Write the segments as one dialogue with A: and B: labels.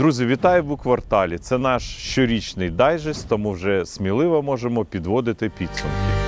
A: Друзі, вітаю в кварталі. Це наш щорічний дайджест, тому вже сміливо можемо підводити підсумки.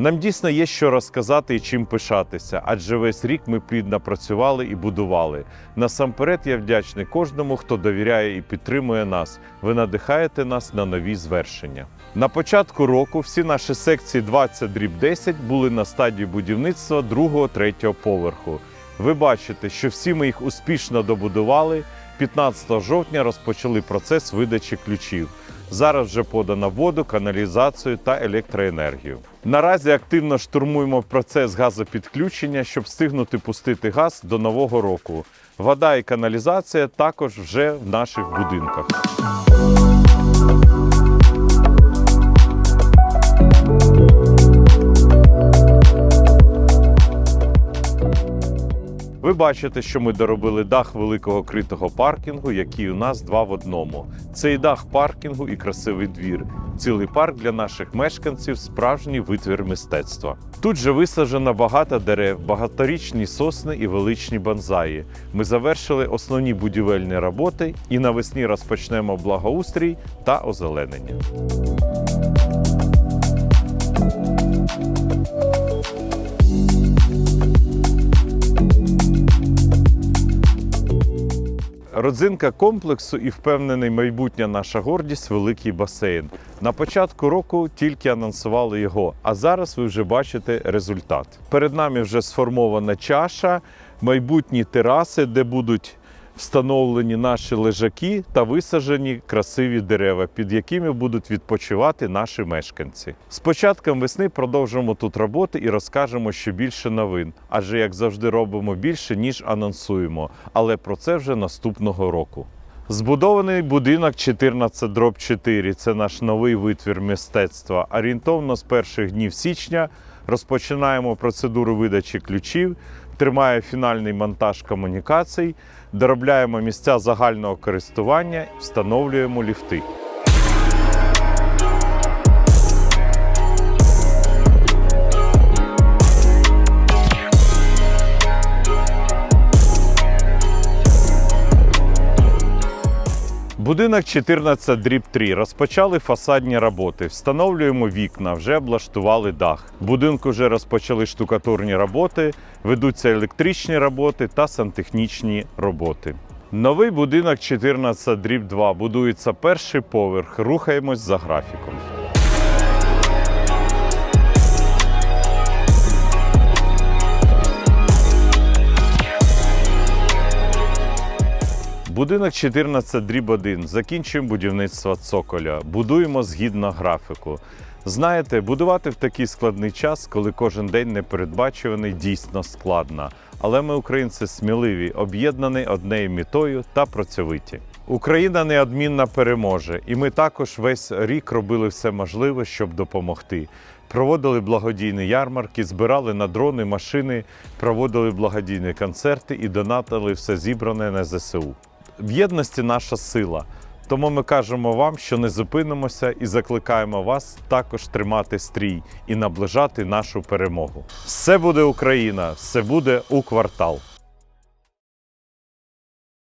A: Нам дійсно є що розказати і чим пишатися, адже весь рік ми плідно працювали і будували. Насамперед я вдячний кожному, хто довіряє і підтримує нас. Ви надихаєте нас на нові звершення. На початку року всі наші секції 20 дріб 10 були на стадії будівництва другого третього поверху. Ви бачите, що всі ми їх успішно добудували. 15 жовтня розпочали процес видачі ключів. Зараз вже подано воду, каналізацію та електроенергію. Наразі активно штурмуємо процес газопідключення, щоб встигнути пустити газ до нового року. Вода і каналізація також вже в наших будинках. Ви бачите, що ми доробили дах великого критого паркінгу, який у нас два в одному. Це і дах паркінгу, і красивий двір. Цілий парк для наших мешканців справжній витвір мистецтва. Тут же висаджено багато дерев, багаторічні сосни і величні бонзаї. Ми завершили основні будівельні роботи і навесні розпочнемо благоустрій та озеленення. Родзинка комплексу і впевнений майбутня наша гордість великий басейн. На початку року тільки анонсували його, а зараз ви вже бачите результат. Перед нами вже сформована чаша, майбутні тераси, де будуть встановлені наші лежаки та висаджені красиві дерева, під якими будуть відпочивати наші мешканці. З початком весни продовжимо тут роботи і розкажемо ще більше новин, адже як завжди робимо більше, ніж анонсуємо. Але про це вже наступного року. Збудований будинок 14 дроб 4 – це наш новий витвір мистецтва. Орієнтовно з перших днів січня розпочинаємо процедуру видачі ключів, тримає фінальний монтаж комунікацій, доробляємо місця загального користування, встановлюємо ліфти. Будинок 14 дріб 3. Розпочали фасадні роботи. Встановлюємо вікна, вже облаштували дах. Будинку вже розпочали штукатурні роботи, ведуться електричні роботи та сантехнічні роботи. Новий будинок 14 дріб 2. Будується перший поверх. Рухаємось за графіком. Будинок 14 дріб 1. Закінчуємо будівництво цоколя. Будуємо згідно графіку. Знаєте, будувати в такий складний час, коли кожен день непередбачуваний, дійсно складно. Але ми, українці, сміливі, об'єднані однією метою та працьовиті. Україна неодмінно переможе, і ми також весь рік робили все можливе, щоб допомогти. Проводили благодійні ярмарки, збирали на дрони, машини, проводили благодійні концерти і донатили все зібране на ЗСУ. В єдності наша сила. Тому ми кажемо вам, що не зупинимося і закликаємо вас також тримати стрій і наближати нашу перемогу. Все буде Україна, все буде у квартал.